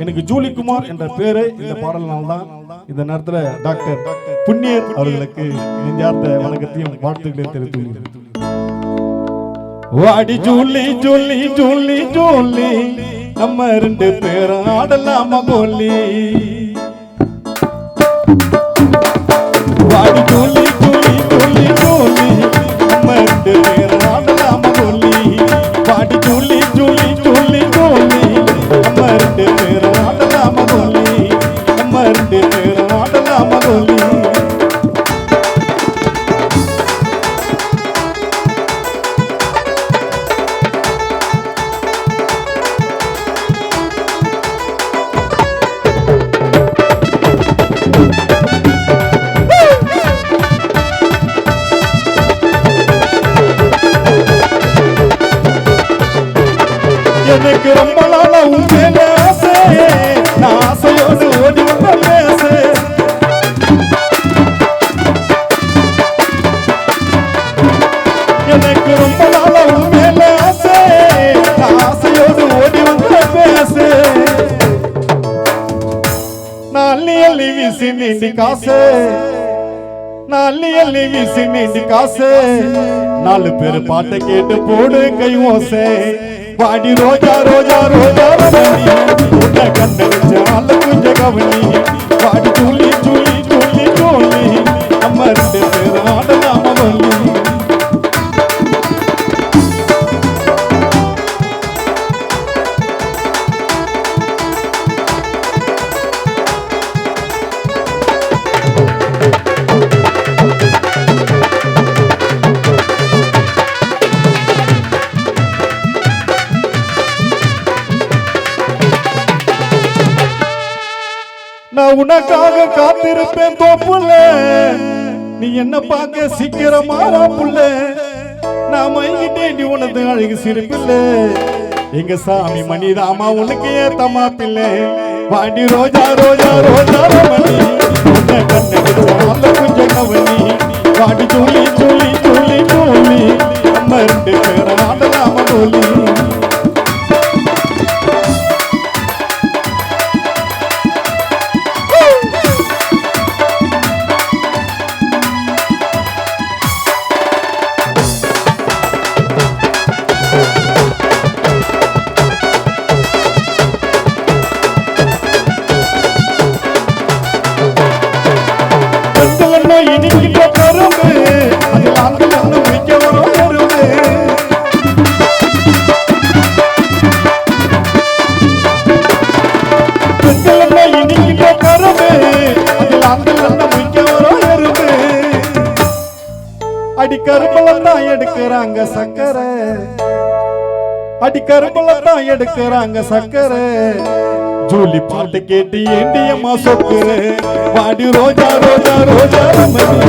எனக்கு ஜூலிகுமார் என்ற பேரு இந்த பாடலினால் தான் இந்த நேரத்தில் டாக்டர் புண்ணியர் அவர்களுக்கு நெஞ்சார்ந்த வணக்கத்தையும் வாழ்த்துக்களையும் தெரிவித்துள்ளேன் வாடி ஜூலி ஜூலி ஜூலி ஜூலி நம்ம ரெண்டு பேரும் ஆடலாமா கோலி ரெண்டு பேரும் ஆடலாமா கோலி எனக்கு ரொம்ப நாளா உன் மேல எனக்கு ரொம்ப நாளா உன் ஆசை. ஆசையோடு ஓடி வந்த பேச. நான் அள்ளி வீசி நீண்டி காசு. அள்ளி வீசி நீண்டி காசு. நாலு பேர் பாட்டை கேட்டு போடு கை ஓசை. வாடி ரோஜா ரோஜா ரோஜா ரமணி கவனி. நான் உனக்காக காத்திருப்பேன் தோப்புல நீ என்ன பார்க்க சீக்கிரமா புள்ள. நான் மயங்கிட்டே நீ உனது அழகு சிரிப்பில்ல. எங்க சாமி மணிதாமா உனக்கு ஏத்தமா பிள்ளை? வாடி ரோஜா ரோஜா ரோஜா ரமணி உன்னை கண்ணடிச்ச நல்ல குஞ்ச கவனி. வாடி அடி கரும்பலம் தான் எடுக்கிறாங்க சக்கரை அடி கரும்பலம் தான் எடுக்கிறாங்க சக்கரை ஜூலி பாட்டு கேட்டு ஏண்டியம்மா சொக்குற வாடி ரோஜா ரோஜா ரோஜா ரமணி